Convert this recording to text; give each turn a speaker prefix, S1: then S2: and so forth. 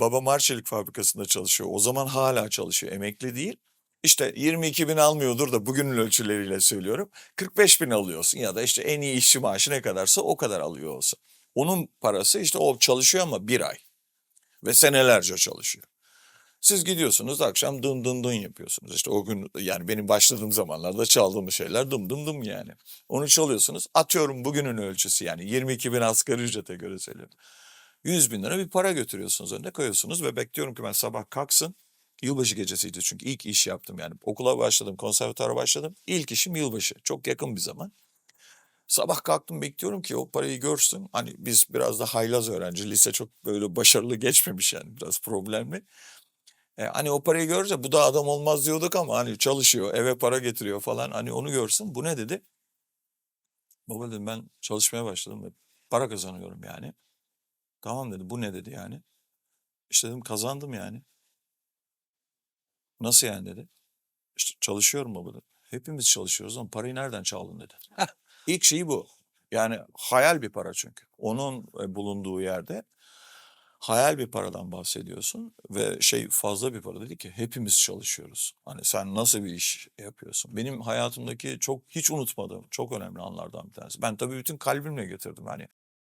S1: Babam Arçelik fabrikasında çalışıyor. O zaman hala çalışıyor. Emekli değil. İşte 22 bin almıyordur da bugünün ölçüleriyle söylüyorum. 45 bin alıyorsun ya da işte en iyi işçi maaşı ne kadarsa o kadar alıyor olsa. Onun parası işte o çalışıyor ama bir ay. Ve senelerce çalışıyor. Siz gidiyorsunuz akşam dın dın dın yapıyorsunuz. İşte o gün yani benim başladığım zamanlarda çaldığım şeyler dım dım dım yani. Onu çalıyorsunuz. Atıyorum bugünün ölçüsü yani 22 bin asgari ücrete göre söylüyorum. 100 bin lira bir para götürüyorsunuz önüne koyuyorsunuz ve bekliyorum ki ben sabah kalksın. Yılbaşı gecesiydi çünkü ilk iş yaptım yani. Okula başladım, konservatuara başladım. İlk işim yılbaşı. Çok yakın bir zaman. Sabah kalktım bekliyorum ki o parayı görsün. Hani biz biraz da haylaz öğrenci. Lise çok böyle başarılı geçmemiş yani biraz problemli. E, hani o parayı görünce bu da adam olmaz diyorduk ama hani çalışıyor, eve para getiriyor falan. Hani onu görsün. Bu ne dedi? Baba dedim ben çalışmaya başladım ve para kazanıyorum yani. Tamam dedi. Bu ne dedi yani? İşte dedim kazandım yani. Nasıl yani dedi. İşte çalışıyorum baba dedi. Hepimiz çalışıyoruz ama parayı nereden çaldın dedi. Heh, İlk şeyi bu. Yani hayal bir para çünkü. Onun e, bulunduğu yerde hayal bir paradan bahsediyorsun ve şey fazla bir para dedi ki hepimiz çalışıyoruz. Hani sen nasıl bir iş yapıyorsun? Benim hayatımdaki çok hiç unutmadığım çok önemli anlardan bir tanesi. Ben tabii bütün kalbimle getirdim. Hani